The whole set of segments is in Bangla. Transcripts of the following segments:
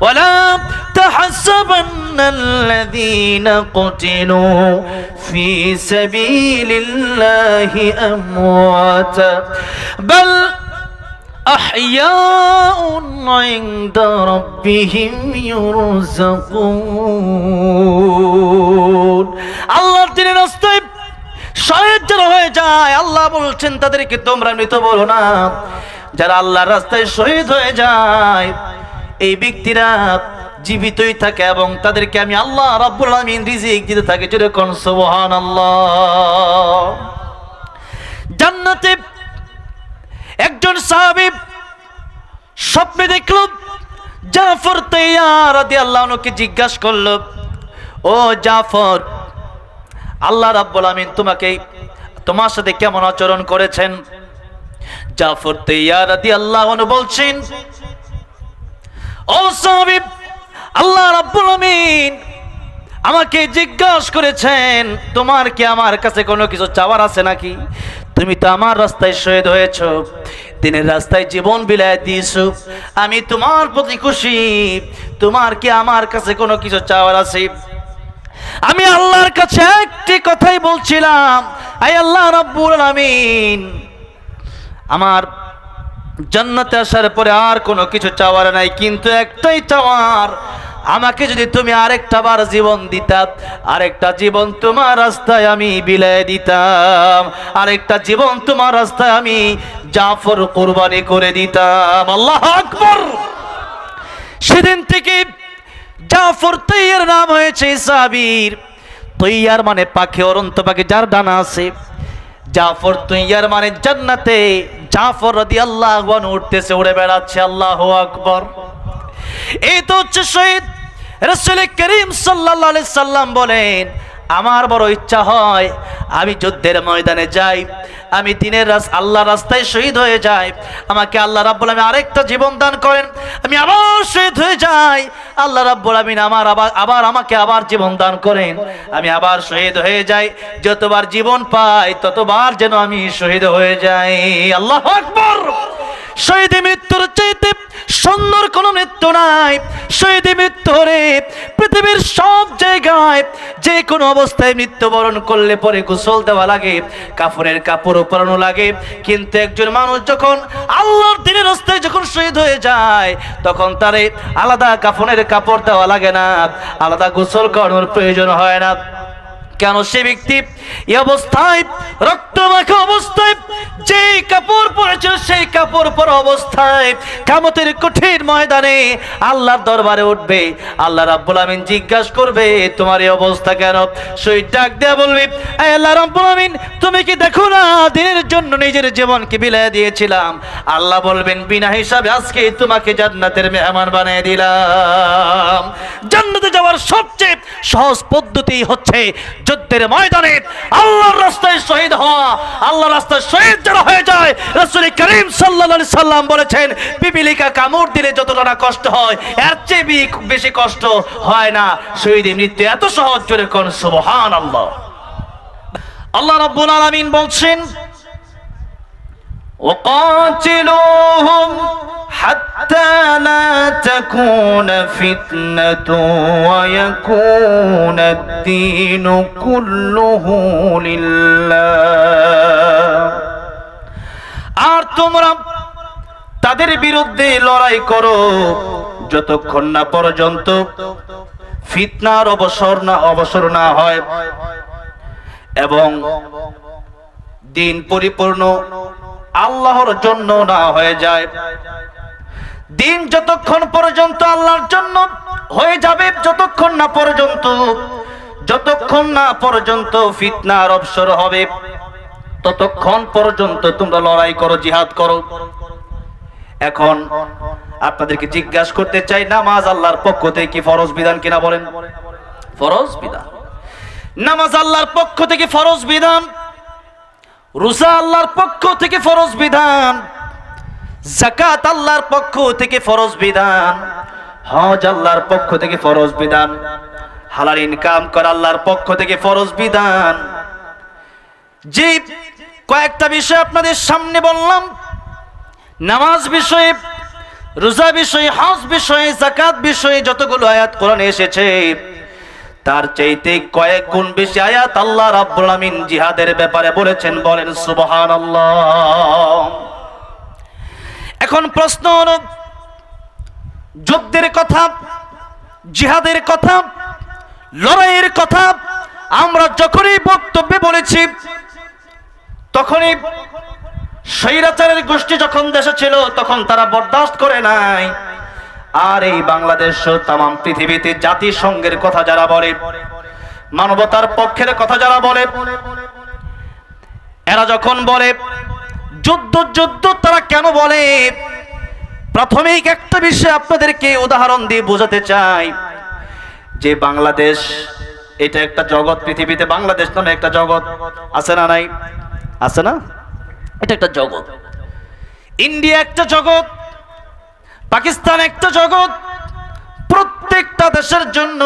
ولا تحسبن الذين قتلوا في سبيل الله أمواتا بل أحياء عند ربهم يرزقون আল্লাহর দিনের রাস্তায় শহীদ যারা হয়ে যায় আল্লাহ বলছেন তাদেরকে তোমরা মৃত বলো না যারা আল্লাহর রাস্তায় শহীদ হয়ে যায় এই ব্যক্তিরা জীবিতই থাকে এবং তাদেরকে আমি আল্লাহ রাব্বুল আলামিন রিজিক দিতে থাকে যেরকম সুবহানাল্লাহ। জান্নাতে একজন সাহাবী স্বপ্নে দেখল জাফর তৈয়ার আদি আল্লাহ ওনাকে জিজ্ঞাসা করল, ও জাফর, আল্লাহ রাব্বুল আমিন তোমাকে তোমার সাথে কেমন আচরণ করেছেন? জাফর তৈয়ার আদি আল্লাহ বলছেন ও আল্লাহ রাব্বুল আমিন আমাকে জিজ্ঞাসা করেছেন, তোমার কি আমার কাছে কোনো কিছু চাওয়ার আছে নাকি? তুমি তো আমার রাস্তায় শহীদ হয়েছ, দিনের রাস্তায় জীবন বিলায় দিয়েছ। আমি তোমার প্রতি খুশি, তোমার কি আমার কাছে কোনো কিছু চাওয়ার আছে? আমি আল্লাহর কাছে একটি কথাই বলছিলাম আই আল্লাহ রাব্বুল আলামিন আমার জান্নাতে আসার পরে আর কোনো কিছু চাওয়ার নাই, কিন্তু একটাই চাওয়ার, আমাকে যদি তুমি আরেকটা বার জীবন দিতাম আরেকটা জীবন তোমার রাস্তায় আমি বিলাই দিতাম, আরেকটা জীবন তোমার রাস্তায় আমি জাফর কোরবানি করে দিতাম। আল্লাহ আকবর! সেদিন থেকে জাফর তৈয়ার নাম হয়েছে সাবির তৈয়ার মানে পাখি, অরন্ত পাখি, যার ডানা আছে। জাফর তুইয়ার মানে জান্নাতে। জাফর রদি আল্লাহ উঠতেছে, উড়ে বেড়াচ্ছে, আল্লাহ আকবর। এই তো হচ্ছে শহীদ রসুল করিম সাল্লাহ সাল্লাম বলেন আমার বড় ইচ্ছা হয় আমি যুদ্ধের ময়দানে যাই, আমি দিনের রাস আল্লাহ রাস্তায় শহীদ হয়ে যাই, আমাকে আল্লাহ রাব্বুল আমিন আরেকটা জীবন দান করেন, আমি আবার শহীদ হয়ে যাই, আল্লাহ রাব্বুল আমিন আমার আবার আবার আমাকে আবার জীবন দান করেন, আমি আবার শহীদ হয়ে যাই, যতবার জীবন পাই ততবার যেন আমি শহীদ হয়ে যাই, আল্লাহ আকবর! শহীদ মৃত্যুর চাইতে সুন্দর কোন মৃত্যু নাই। শহীদ মৃত্যু হলে পৃথিবীর সব জায়গায় যে কোনো অবস্থায় মৃত্যুবরণ করলে পরে গোসল দেওয়া লাগে কাপড়ের কাপড় পরানো লাগে। কিন্তু একজন মানুষ যখন আল্লাহর দিনের রাস্তায় যখন শহীদ হয়ে যায়, তখন তারে আলাদা কাফনের কাপড় দেওয়া লাগে না, আলাদা গোসল করানোর প্রয়োজন হয় না। কেন সে ব্যক্তি? এই অবস্থায় রক্তমাখা অবস্থায় যে কাপড় পরেছিল সেই কাপড় পরা অবস্থায় কামতের কঠিন ময়দানে আল্লাহর দরবারে উঠবে। আল্লাহ রাব্বুল আমিন জিজ্ঞাসা করবে, তোমার এই অবস্থা কেন? সেই ডাক দেয়া বলবি "এই আল্লাহ রাব্বুল আমিন তুমি কি দেখো না দিনের জন্য নিজের জীবনকে বিলায় দিয়েছিলাম? আল্লাহ বলবেন, বিনা হিসাবে আজকে তোমাকে জান্নাতের মেহমান বানিয়ে দিলাম। জান্নাতে যাওয়ার সবচেয়ে সহজ পদ্ধতি হচ্ছে যুদ্ধের ময়দানে আল্লাহর রাস্তায় শহীদ হওয়া আল্লাহর রাস্তায় শহীদ যারা হয়ে যায় রাসূল করিম সাল্লাল্লাহু আলাইহি সাল্লাম বলেছেন পিপিলিকা কামড় দিলে যতটা না কষ্ট হয় এর চেয়ে বি- বেশি কষ্ট হয় না শহীদের মৃত্যু এত সহজ জোরে কোন সুবহানাল্লাহ আল্লাহ রাব্বুল আলামিন বলছেন وقاتلوهم حتى لا تكون فتنة ويكون الدين كله لله আর তোমরা তাদের বিরুদ্ধে লড়াই করো যতক্ষণ না পর্যন্ত ফিতনার অবসর না অবসর না হয় এবং দিন পরিপূর্ণ আল্লাহর জন্য না হয়ে যায় দিন যতক্ষণ পর্যন্ত আল্লাহর জন্য হয়ে যাবে, যতক্ষণ না পর্যন্ত, যতক্ষণ না পর্যন্ত ফিতনার অবসর হবে, ততক্ষণ পর্যন্ত তোমরা লড়াই করো, জিহাদ করো। এখন আপনাদেরকে জিজ্ঞাসা করতে চাই, নামাজ আল্লাহর পক্ষ থেকে কি ফরজ বিধান কিনা বলেন? ফরজ বিধান। নামাজ আল্লাহর পক্ষ থেকে ফরজ বিধান, রোজা আল্লাহর পক্ষ থেকে ফরজ বিধান। জাকাত আল্লাহর পক্ষ থেকে ফরজ বিধান, হজ আল্লাহর পক্ষ থেকে ফরজ বিধান, হালাল ইনকাম করা আল্লাহর পক্ষ থেকে ফরজ বিধান। যে কয়েকটা বিষয় আপনাদের সামনে বললাম, নামাজ বিষয়ে, রোজা বিষয়ে, হজ বিষয়ে জাকাত বিষয়ে যতগুলো আয়াত কোরআনে এসেছে, তার চাইতে কয়েক গুণ বেশি আয়াত আল্লাহ রাব্বুল আমিন জিহাদের ব্যাপারে বলেছেন, বলেন সুবহানাল্লাহ। এখন প্রশ্ন যুদ্ধের কথা, জিহাদের কথা, লড়াইয়ের কথা, আমরা যখনই বক্তব্যে বলেছি, তখনই স্বৈরাচারের গোষ্ঠী যখন দেশে ছিল, তখন তারা বরদাস্ত করে নাই। আর এই বাংলাদেশ তাম পৃথিবীতে জাতিসংঘের কথা যারা বলে, মানবতার পক্ষের কথা যারা বলে, এরা যখন বলে যুদ্ধ যুদ্ধ তারা কেন বলে? প্রাথমিক একটা বিষয় আপনাদেরকে উদাহরণ দিয়ে বোঝাতে চাই। যে বাংলাদেশ, এটা একটা জগৎ, পৃথিবীতে বাংলাদেশ নামে একটা জগৎ। আছে না নাই? আছে না? এটা একটা জগৎ। ইন্ডিয়া একটা জগৎ, পাকিস্তান একটা জগৎ, প্রত্যেকটা দেশের জন্য,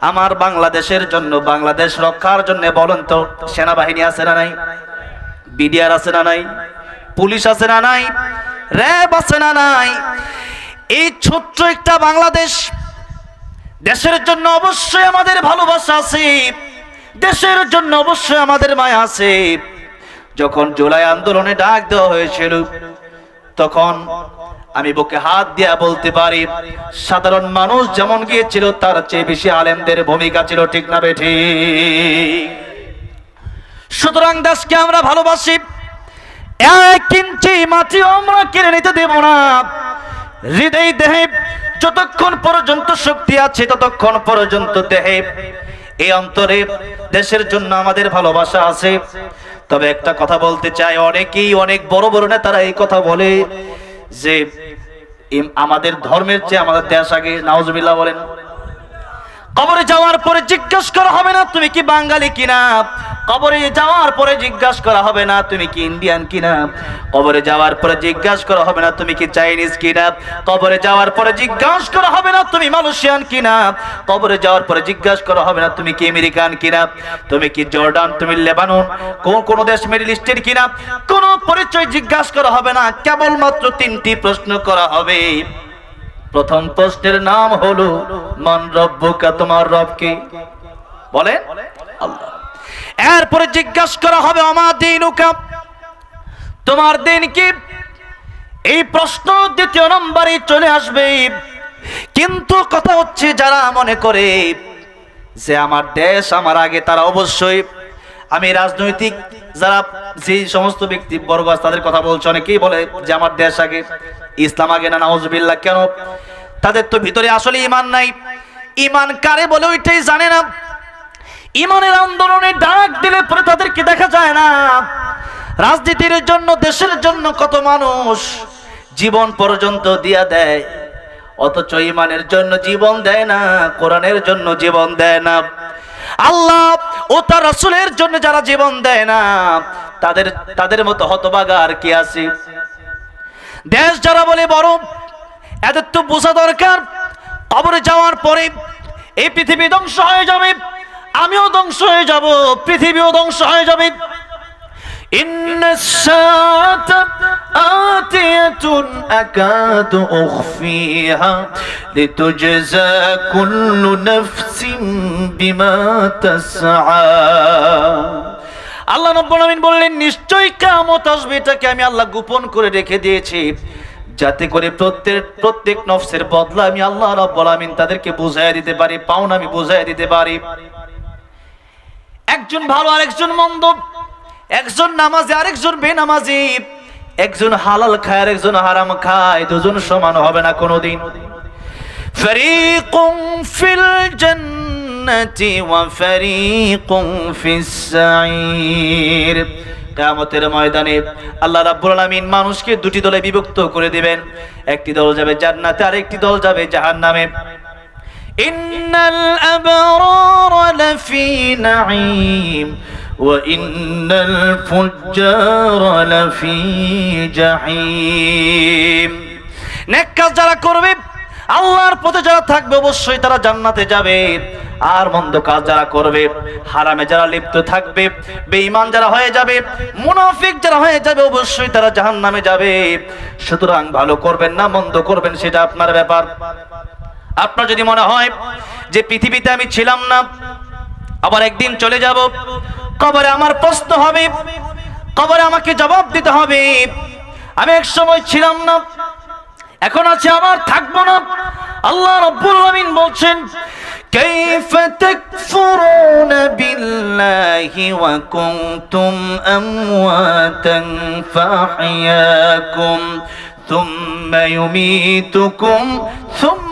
আমার বাংলাদেশের জন্য, বাংলাদেশ রক্ষার জন্য বলেন তো, সেনাবাহিনী আছে না নাই? বিডিআর আছে না নাই? পুলিশ আছে না নাই? র্যাব আছে না নাই? এই ছোট্ট একটা বাংলাদেশ দেশের জন্য অবশ্যই আমাদের ভালোবাসা আছে। দেশের জন্য অবশ্যই আমাদের মায়া আছে। যখন জুলাই আন্দোলনে ডাক দেওয়া হয়েছিল, তখন আমি বুকে হাত দিয়া বলতে পারি, সাধারণ মানুষ যেমন গিয়েছিল, তার চেয়ে বেশি আলেমদের ভূমিকা ছিল, ঠিক না বেঠি সুতরাং দাসকে আমরা ভালোবাসি। এক ইঞ্চি মাটিও আমরা কেড়ে নিতে দেব না। হৃদয় দেহে যতক্ষণ পর্যন্ত শক্তি আছে, ততক্ষণ পর্যন্ত দেহে। এই অন্তরে দেশের জন্য আমাদের ভালোবাসা আছে। তবে একটা কথা বলতে চাই, অনেকেই অনেক বড় বড় নেতারা এই কথা বলে যে আমাদের ধর্মের চেয়ে আমাদের দেশ আগে নাওজবিল্লাহ বলেন। কবরে যাওয়ার পরে জিজ্ঞাসা করা হবে না, তুমি কি বাঙালি কিনা? কবরে যাওয়ার পরে জিজ্ঞাসা করা হবে না, তুমি কি ইন্ডিয়ান কিনা? কবরে যাওয়ার পরে জিজ্ঞাসা করা হবে না, তুমি কি চাইনিজ কিনা? কবরে যাওয়ার পরে জিজ্ঞাসা করা হবে না, তুমি মালয়েশিয়ান কিনা? কবরে যাওয়ার পরে জিজ্ঞাসা করা হবে না, তুমি কি আমেরিকান কিনা? তুমি কি জর্ডান তুমি লেবানন কোন কোন দেশ মিডল ইস্টের কিনা? কোন পরিচয় জিজ্ঞাসা করা হবে না, কেবলমাত্র তিনটি প্রশ্ন করা হবে। প্রথম প্রশ্নের নাম হলো, মান রব্বুকা? তোমার রবকে বলে আল্লাহ। এরপরে জিজ্ঞাসা করা হবে আমার দিনুকা? তোমার দিন কি? এই প্রশ্ন দ্বিতীয় নম্বরে চলে আসবে। কিন্তু কথা হচ্ছে যারা মনে করে যে আমার দেশ, আমার আগে, তারা অবশ্যই আমি রাজনৈতিক যারা যে সমস্ত ব্যক্তি বর্গ তাদের কথা বলছে। অনেকেই বলে যে আমার দেশ আগে, ইসলাম আগে না, নাউজুবিল্লাহ, কেন? তাদের তো ভিতরে আসলে ইমান নাই। ইমান কারে বলে ওইটাই জানে না। ইমানের আন্দোলনে ডাক দিলে পরে তাদেরকে দেখা যায় না। রাজনীতির জন্য, দেশের জন্য কত মানুষ জীবন পর্যন্ত দিয়া দেয়। অথচ ইমানের জন্য জীবন দেয় না, কোরআনের জন্য জীবন দেয় না। আল্লাহ ও তার রসুলের জন্য যারা জীবন দেয় না, তাদের তাদের মতো হতবাগা আর কি আছে? দেশ যারা বলে বড়, এদের তো বোঝা দরকার। কবরে যাওয়ার পরে এই পৃথিবী ধ্বংস হয়ে যাবে। আমিও ধ্বংস হয়ে যাব পৃথিবীও ধ্বংস হয়ে যাবে إن الساعة آتية أكاد أخفيها لتجزى كل نفس بما تسعى আল্লাহ নব্বুল আমিন বললেন নিশ্চয়ই কামত আসবে এটাকে আমি আল্লাহ গোপন করে রেখে দিয়েছি যাতে করে প্রত্যেক প্রত্যেক নফসের বদলা আমি আল্লাহ রব্বুল আমিন তাদেরকে বুঝাইয়া দিতে পারি পাওনা আমি বুঝাইয়া দিতে পারি একজন ভালো আর একজন মন্দ। একজন নামাজি, আরেকজন বেনামাজি। একজন হালাল খায় আর একজন হারাম খায়। দুজন সমান হবে না কোনোদিন। ফরিকুম ফিল জান্নাতি ওয়া ফরিকুম ফিস সাঈর ময়দানে আল্লাহ রাব্বুল আলামিন মানুষকে দুটি দলে বিভক্ত করে দিবেন। একটি দল যাবে জান্নাতে আর একটি দল যাবে জাহান্নামে। إن الأبرار لفي نعيم وإن الفجار لفي جحيم নেক কাজ যারা করবে আল্লাহর পথে যারা থাকবে অবশ্যই তারা জান্নাতে যাবে আর মন্দ কাজ যারা করবে হারামে যারা লিপ্ত থাকবে বেঈমান যারা হয়ে যাবে মুনাফিক যারা হয়ে যাবে অবশ্যই তারা জাহান্নামে যাবে সুতরাং ভালো করবেন না মন্দ করবেন সেটা আপনার ব্যাপার আপনার যদি মনে হয় যে পৃথিবীতে আমি ছিলাম না আবার একদিন চলে যাব কবরে আমার প্রশ্ন হবে কবরে আমাকে জবাব দিতে হবে আমি এক সময় ছিলাম না এখন আছে আবার থাকবো না আল্লাহ রব্বুল আলামিন বলছেন كيف تكفرون بالله وكنتم أمواتا فأحياكم ثم يميتكم ثم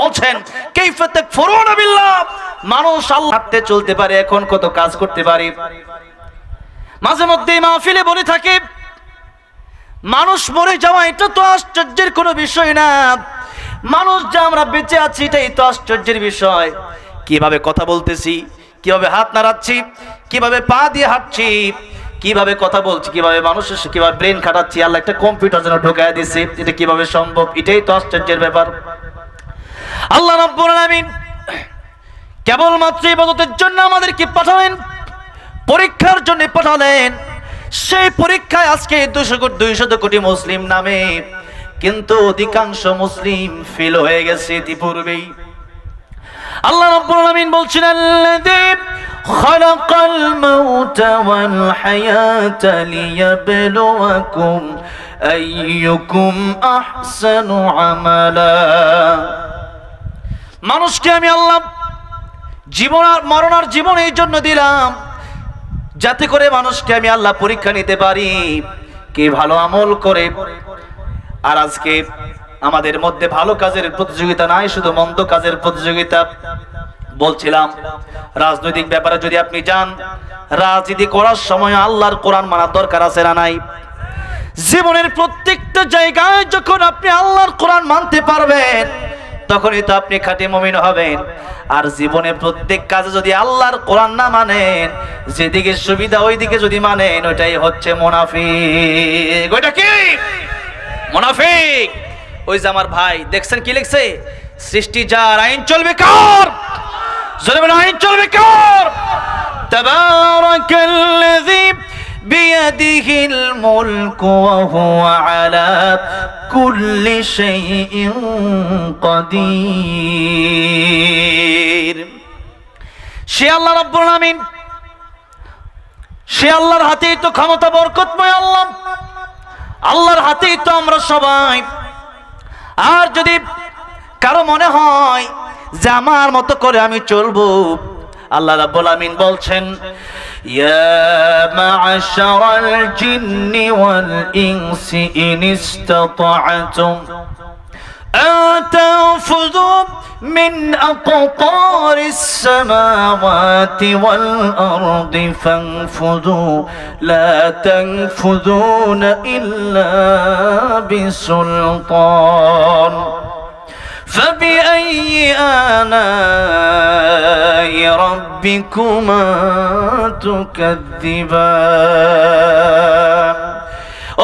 বলছেন মানুষ আল্লাহ চলতে পারে, এখন কত কাজ করতে পারে। মাঝে মধ্যে মাহফিলে বলে থাকে, মানুষ মরে যাওয়া এটা তো আশ্চর্যের কোনো বিষয় না। মানুষ যা আমরা বেঁচে আছি এটাই তো আশ্চর্যের বিষয়। কীভাবে কথা বলতেছি, কীভাবে হাত নাড়াচ্ছি, কীভাবে পা দিয়ে হাঁটছি কীভাবে কথা বলছি, কীভাবে মানুষের কীভাবে ব্রেন খাটাচ্ছি, আল্লাহ একটা কম্পিউটার যেন ঢোকায় দিছে, এটা কীভাবে সম্ভব? এটাই তো আশ্চর্যের ব্যাপার। আল্লাহ রাব্বুল আলামিন কেবলমাত্র ইবাদতের জন্য আমাদেরকে পাঠালেন, পরীক্ষার জন্য পাঠালেন। সেই পরীক্ষায় আজকে দুশো কোটি, দুইশত কোটি মুসলিম নামে, কিন্তু অধিকাংশ মুসলিম ফেল হয়ে গেছে ইতিপূর্বেই। আল্লাহ রাব্বুল আলামিন বলছেন, আল্লাযী খালাকাল মাউতা ওয়াল হায়াতা লিয়াবলুয়াকুম আইয়ুকুম আহসানু আমালা। মানুষকে আমি আল্লাহ জীবন আর মরণ আর জীবন এই জন্য দিলাম, যাতে করে মানুষকে আমি আল্লাহ পরীক্ষা নিতে পারি, কে ভালো আমল করে। আর আজকে আমাদের মধ্যে ভালো কাজের প্রতিযোগিতা নাই, শুধু মন্দ কাজের প্রতিযোগিতা। বলছিলাম, রাজনৈতিক ব্যাপারে যদি আপনি যান, রাজনীতি করার সময় আল্লাহর কোরআন মানার দরকার আছে না নাই? জীবনের প্রত্যেকটা জায়গায় যখন আপনি আল্লাহর কোরআন মানতে পারবেন, তখনই তো আপনি খাঁটি মমিন হবেন। আর জীবনে প্রত্যেক কাজে যদি আল্লাহর কোরআন না মানেন, যেদিকে সুবিধা ওইদিকে যদি মানেন, ওইটাই হচ্ছে মোনাফিক। ওইটা কি? মোনাফিক। ওই যে আমার ভাই দেখছেন কি লিখছে সৃষ্টি যার আইন চলবে কার জোরে বলে আইন চলবে কার তাবারাকাল্লাযী بيده الملك وهو على كل شيء قدير সে আল্লাহ রাব্বুল আলামিন সে আল্লাহর হাতেই তো ক্ষমতা বরকতময় আল্লাহ আল্লাহর হাতেই তো আমরা সবাই আর যদি কারও মনে হয় যে আমার মতো করে আমি চলবো, আল্লাহ রাব্বুল আমিন বলছেন, ইয়া মা'শারাল জিন্নি ওয়াল ইনসি ইন ইসতাতা'তুম أن تنفذوا من أقطار السماوات والأرض فانفذوا لا تنفذون إلا بسلطان فبأي آلاء ربكما تكذبان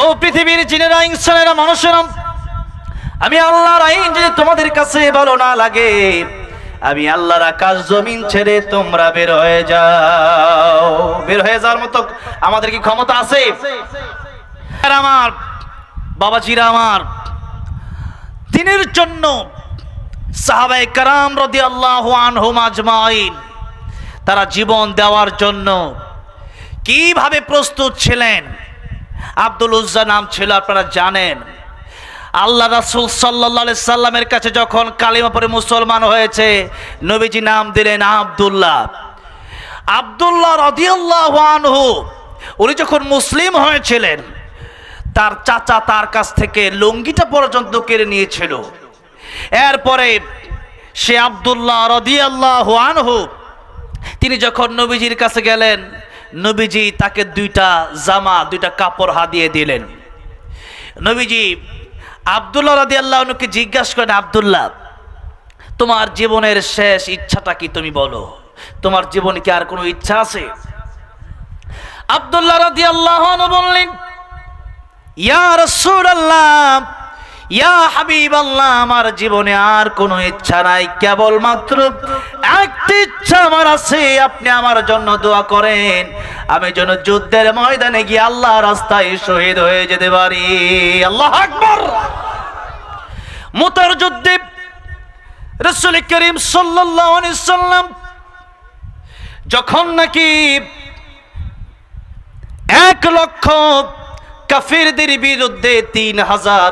ও পৃথিবীর জিনেরা ইনসানেরা মানুষেরা আমি আল্লাহর আইন যদি তোমাদের কাছে ভালো না লাগে, আমি আল্লাহর আকাশ জমিন ছেড়ে তোমরা বের হয়ে যাও। বের হয়ে যাওয়ার মতো আমাদের কি ক্ষমতা আছে? আমার বাবাজিরা আমার দিনের জন্য সাহাবায়ে কারাম রদি রাদিয়াল্লাহু আনহুম আজমাইন, তারা জীবন দেওয়ার জন্য কীভাবে প্রস্তুত ছিলেন? আব্দুল উজ্জা নাম ছিল, আপনারা জানেন। আল্লাহ রাসুল সাল্লাহ সাল্লামের কাছে যখন কালিমা পরে মুসলমান হয়েছে, নবীজি নাম দিলেন আবদুল্লাহ। আবদুল্লাহ রদিয়াল্লাহ আনহু, উনি যখন মুসলিম হয়েছিলেন, তার চাচা তার কাছ থেকে লুঙ্গিটা পর্যন্ত কেড়ে নিয়েছিল। এরপরে সে আবদুল্লাহ রদিয়াল্লাহ আনহু, তিনি যখন নবীজির কাছে গেলেন, নবীজি তাকে দুইটা জামা, দুইটা কাপড় হাদিয়ে দিলেন। নবীজি আবদুল্লাহ রাদি আল্লাহকে জিজ্ঞাসা করেন, আবদুল্লাহ, তোমার জীবনের শেষ ইচ্ছাটা কি তুমি বলো? তোমার জীবনে কি আর কোনো ইচ্ছা আছে? আবদুল্লাহ রাদি আল্লাহ বললেন ইয়ার সুর রাসূলুল্লাহ আমার জীবনে আর কোনো ইচ্ছা নাই, কেবলমাত্র একটি ইচ্ছা আমার আছে, আপনি আমার জন্য দোয়া করেন। আমি যেন যুদ্ধের ময়দানে গিয়ে আল্লাহ রাস্তায় শহীদ হয়ে যেতে পারি। আল্লাহ আকবার! যুদ্ধে রসুল করিম সাল্লাম যখন নাকি এক লক্ষ কাফিরদের বিরুদ্ধে তিন হাজার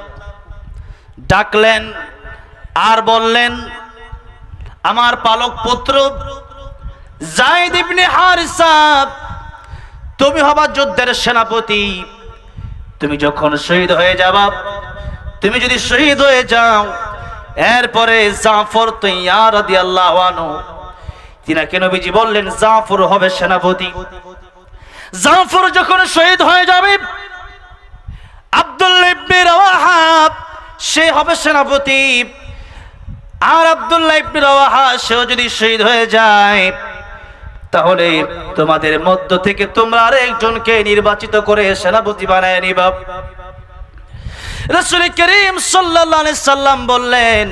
ডাকলেন, আর বললেন, আমার পালক পুত্র তুমি হবা যুদ্ধের সেনাপতি। তুমি যখন শহীদ হয়ে যাবা, তুমি যদি শহীদ হয়ে যাও, এরপরে জাফর তৈয়ার আনহু, তিনাকে নবীজি বললেন, জাফর হবে সেনাপতি। জাফর যখন শহীদ হয়ে যাবে আব্দুল্লাহ ইবনে রাওয়াহা সে হবে সেনাপতি। আর আব্দুল্লাহ সেও যদি শহীদ হয়ে যায়, তাহলে তোমাদের মধ্য থেকে তোমরা আর একজনকে নির্বাচিত করে সেনাপতি বানায় নিবা। রসুল করিম আলাইহি সাল্লাম বললেন,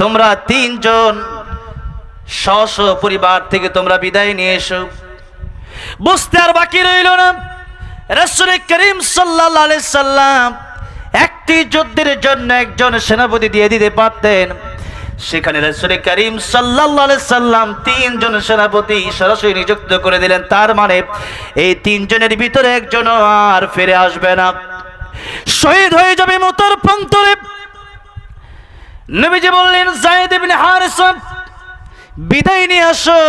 তোমরা তিনজন স্ব স্ব পরিবার থেকে তোমরা বিদায় নিয়ে এসো। বুঝতে আর বাকি রইল না। রসুল করিম আলাইহি সাল্লাম একটি যুদ্ধের জন্য একজন সেনাপতি দিয়ে দিতে পারতেন। সেখানে রসুল করিম আলাইহি সাল্লাম তিনজন সেনাপতি সরাসরি নিযুক্ত করে দিলেন। তার মানে এই তিনজনের ভিতরে একজন আর ফিরে আসবে না। শহীদ হয়ে যাবে মতর প্রান্তরে। নবীজি বললেন, জায়েদ ইবনে হারিসা, বিদায় নিয়ে আসো।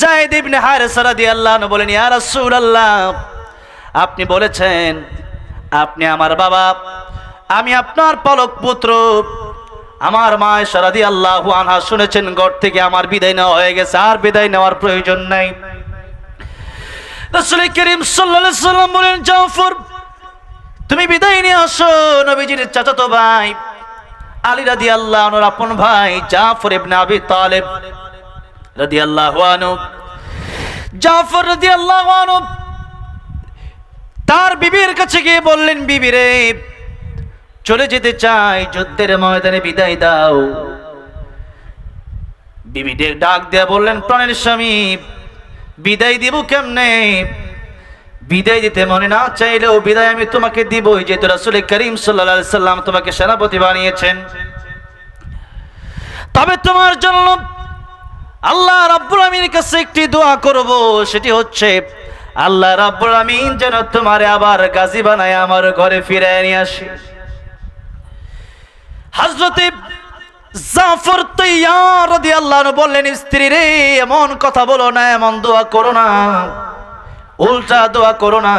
জায়েদ ইবনে হারিসা রাদিয়াল্লাহু আনহু বলেন, ইয়া রাসূলুল্লাহ, আপনি বলেছেন আপনি আমার বাবা, আমি আপনার পালক পুত্র। আমার মা সারাদি আল্লাহ আনহা শুনেছেন গড় থেকে আমার বিদায় নেওয়া হয়ে গেছে, আর বিদায় নেওয়ার প্রয়োজন নাই। রাসূল করিম সাল্লাম বলেন, জাফর, তুমি বিদায় নিয়ে আসো, নবীজির চাচাতো ভাই, আলী রাদি আল্লাহ আপন ভাই, জাফর ইবনে আবি তালেব রাদি আল্লাহ জাফর রাদি আল্লাহ তার বিবির কাছে গিয়ে বললেন, বিবি রে, চলে যেতে চাই, যুদ্ধের ময়দানে বিদায় দাও। বিবি ডে- ডাক দেয়া বললেন, প্রাণের স্বামী, বিদায় দিব কেমনে? বিদায় দিতে মনে না চাইলেও বিদায় আমি তোমাকে দিবই, যেহেতু রাসুল করিম সাল্লা সাল্লাম তোমাকে সেনাপতি বানিয়েছেন। তবে তোমার জন্য আল্লাহ রাব্বুল আমিনের কাছে একটি দোয়া করব, সেটি হচ্ছে আল্লাহ রাব্বুল আমিন যেন তোমারে আবার গাজী বানায় আমার ঘরে ফিরে নিয়ে আসে। হজরতে জাফর তৈয়ার আনহু বললেন, স্ত্রী রে, এমন কথা বলো না, এমন দোয়া করো না। উল্টা দোয়া করো না।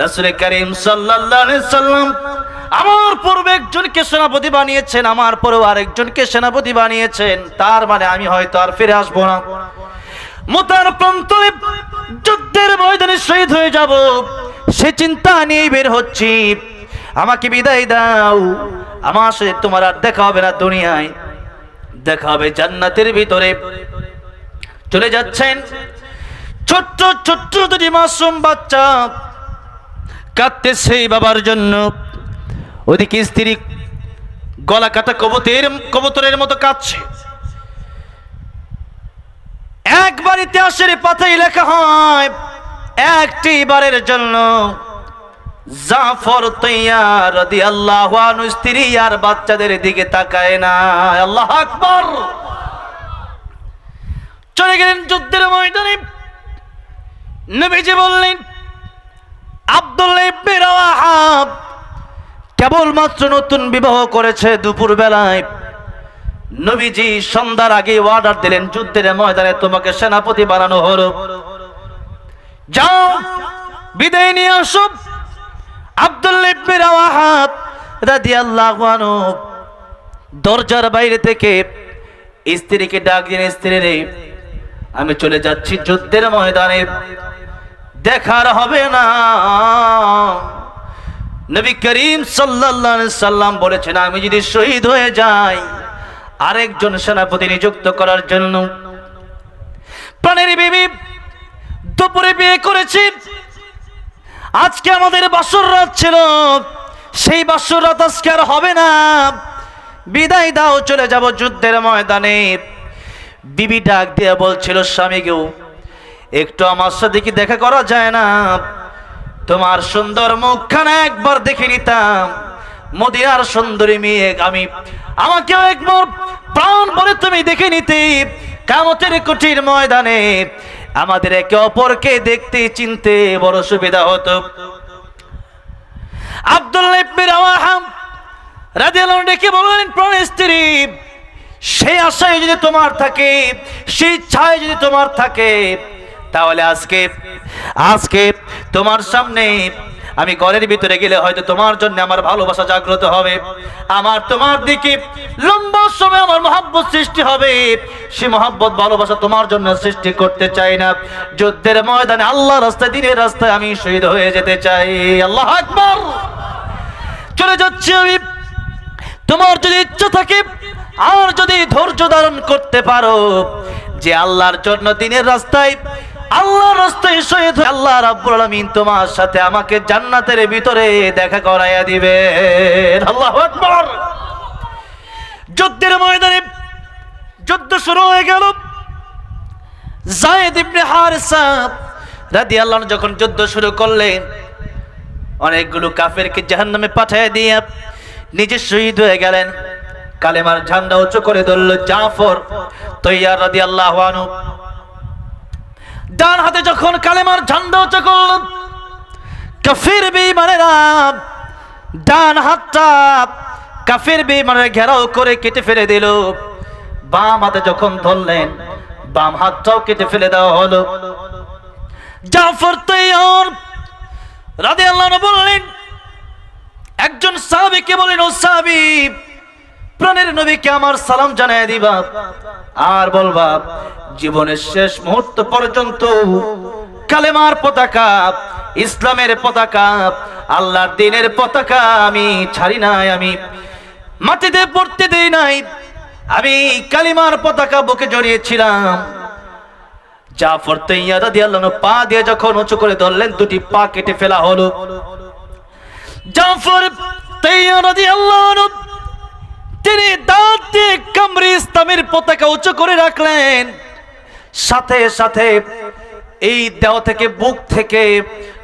রাসূল করিম সাল্লাম আমার পূর্বে একজনকে সেনাপতি বানিয়েছেন, আমার পরেও আরেকজনকে সেনাপতি বানিয়েছেন। তার মানে আমি হয়তো আর ফিরে আসব না। মোতার প্রান্তরে যুদ্ধের ময়দানে শহীদ হয়ে যাব। সে চিন্তা নিয়ে বের হচ্ছি। আমাকে বিদায় দাও। আমার সাথে তোমার আর দেখা হবে না দুনিয়ায়। দেখা হবে জান্নাতের ভিতরে। চলে যাচ্ছেন ছোট্ট ছোট্ট দুটি মাসুম বাচ্চা। কাঁদতে সেই বাবার জন্য। ওদিকে স্ত্রী গলা কাটা কবুতের কবুতরের মতো কাঁদছে। একবার ইতিহাসের পাতায় লেখা হয়, একটি বারের জন্য। জাফর তৈয়ার দি আল্লাহ স্ত্রী আর বাচ্চাদের দিকে তাকায় না। আল্লাহ আকবর। চলে গেলেন যুদ্ধের ময়দানে। নবীজি বললেন, আব্দুল্লাহ কেবলমাত্র নতুন বিবাহ করেছে দুপুর বেলায় নবীজি সন্ধ্যার আগে অর্ডার দিলেন, যুদ্ধের ময়দানে তোমাকে সেনাপতি বানানো হলো। যাও, বিদায় নিয়ে আসো। আনহু দরজার বাইরে থেকে স্ত্রীকে ডাক দিন স্ত্রী রে, আমি চলে যাচ্ছি যুদ্ধের ময়দানে। দেখার হবে না। নবী করিম সাল্লাল্লাহু আলাইহি সাল্লাম বলেছেন, আমি যদি শহীদ হয়ে যাই আরেকজন সেনাপতি নিযুক্ত করার জন্য। প্রাণের বিবি, দুপুরে বিয়ে করেছি। আজকে আমাদের বাসর রাত ছিল। সেই বাসর রাত আজকে আর হবে না। বিদায় দাও, চলে যাব যুদ্ধের ময়দানে। বিবি ডাক দিয়ে বলছিল স্বামীকেও একটু আমার সাথে কি দেখা করা যায় না? তোমার সুন্দর মুখখানা একবার দেখে নিতাম। মদিনার সুন্দরী মেয়ে আমি আমাকেও একবার প্রাণ বলে তুমি দেখে নিতে। কামতের কুটির ময়দানে আমাদের একে অপরকে দেখতে, চিনতে বড় সুবিধা হতো। আব্দুল্লাহ ডেকে প্রাণ স্ত্রী সেই আশায় যদি তোমার থাকে সেই ইচ্ছায় যদি তোমার থাকে, তাহলে আজকে আজকে তোমার সামনে আমি ঘরের ভিতরে গেলে হয়তো তোমার জন্য আমার ভালোবাসা জাগ্রত হবে। আমার তোমার দিকে লম্বা সময় আমার মহাব্বত সৃষ্টি হবে। সে মহাব্বত, ভালোবাসা তোমার জন্য সৃষ্টি করতে চাই না। যুদ্ধের ময়দানে আল্লাহ রাস্তায়, দিনের রাস্তায় আমি শহীদ হয়ে যেতে চাই। আল্লাহ আকবার। চলে যাচ্ছি আমি। তোমার যদি ইচ্ছা থাকে, আর যদি ধৈর্য ধারণ করতে পারো, যে আল্লাহর জন্য দিনের রাস্তায় আল্লাহর রাস্তায় শহীদ হয়ে আল্লাহ রাব্বুল আলামিন তোমার সাথে আমাকে জান্নাতের ভিতরে দেখা করাইয়া দিবে আল্লাহু আকবার। যুদ্ধের ময়দানে যুদ্ধ শুরু হয়ে গেল। জায়েদ ইবনে হারিসা রাদিয়াল্লাহু আনহু যখন যুদ্ধ শুরু করলেন, অনেকগুলো কাফেরকে জাহান্নামে পাঠিয়ে দিয়ে নিজে শহীদ হয়ে গেলেন। কালেমার ঝান্ডা উঁচু করে ধরল জাফর তৈয়ার রাদি আল্লাহ ডান হাতে যখন কালেমার ঝান্ডা উঁচু করল কাফির বেঈমানেরা ডান হাতটা কাফির বেঈমানের ঘেরাও করে কেটে ফেলে দিল। বাম হাতে যখন ধরলেন, বাম হাতটাও কেটে ফেলে দেওয়া হলো। জাফর তৈয়ার রাধে আল্লাহ বললেন, একজন সাহাবিকে বলেন, ও সাহাবি প্রাণের নবীকে আমার সালাম জানাই দিবা। আর বলবা, জীবনের শেষ মুহূর্ত পর্যন্ত কালেমার পতাকা, ইসলামের পতাকা, আল্লাহর দিনের পতাকা আমি ছাড়ি নাই, আমি মাটিতে পড়তে দেই নাই। আমি কালিমার পতাকা বুকে জড়িয়েছিলাম। জাফর তৈয়া রাদিয়াল্লাহু আনহু পা দিয়ে যখন উঁচু করে ধরলেন, দুটি পা কেটে ফেলা হলো। জাফর তৈয়া রাদিয়াল্লাহু আনহু তিনি দাঁত দিয়ে কামরি ইসলামের পতাকা উঁচু করে রাখলেন। সাথে সাথে এই দেহ থেকে বুক থেকে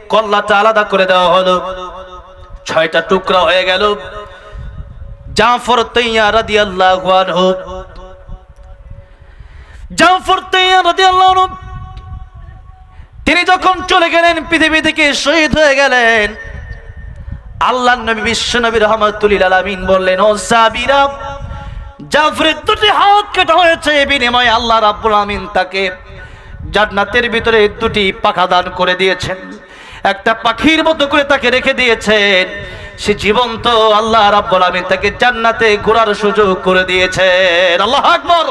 কল্লাটা আলাদা করে দেওয়া হলো। ছয়টা টুকরা হয়ে গেল। জাফর তৈয়া রাদিয়াল্লাহু আনহু। জাফর তৈয়া রাদিয়াল্লাহু আনহু। তিনি যখন চলে গেলেন, পৃথিবী থেকে শহীদ হয়ে গেলেন। আল্লাহ নবী বিশ্ব নবী রহমতুল্লিল আলমিন বললেন, ও সাবিরা জাফরের দুটি হাত কাটা হয়েছে। বিনিময়ে আল্লাহ রাব্বুল আমিন তাকে জান্নাতের ভিতরে দুটি পাখা দান করে দিয়েছেন। একটা পাখির মতো করে তাকে রেখে দিয়েছেন। সে জীবন্ত আল্লাহ রাব্বুল আমিন তাকে জান্নাতে ঘোরার সুযোগ করে দিয়েছেন। আল্লাহ আকবর।